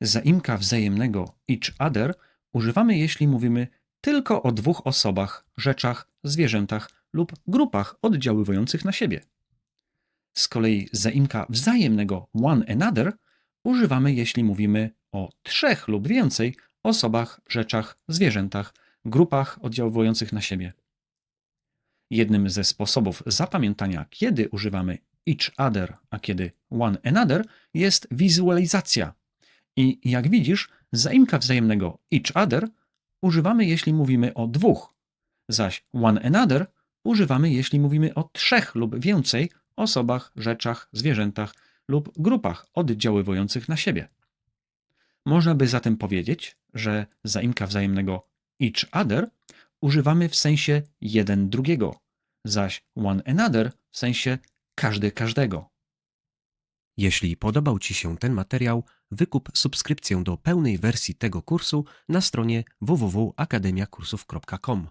Zaimka wzajemnego each other używamy, jeśli mówimy tylko o dwóch osobach, rzeczach, zwierzętach lub grupach oddziaływujących na siebie. Z kolei zaimka wzajemnego one another używamy, jeśli mówimy o trzech lub więcej osobach, rzeczach, zwierzętach, grupach oddziaływujących na siebie. Jednym ze sposobów zapamiętania, kiedy używamy each other, a kiedy one another, jest wizualizacja. I jak widzisz, zaimka wzajemnego each other używamy, jeśli mówimy o dwóch, zaś one another używamy, jeśli mówimy o trzech lub więcej osobach, rzeczach, zwierzętach lub grupach oddziaływujących na siebie. Można by zatem powiedzieć, że zaimka wzajemnego each other używamy w sensie jeden drugiego, zaś one another w sensie każdy każdego. Jeśli podobał Ci się ten materiał, wykup subskrypcję do pełnej wersji tego kursu na stronie www.akademiakursów.com.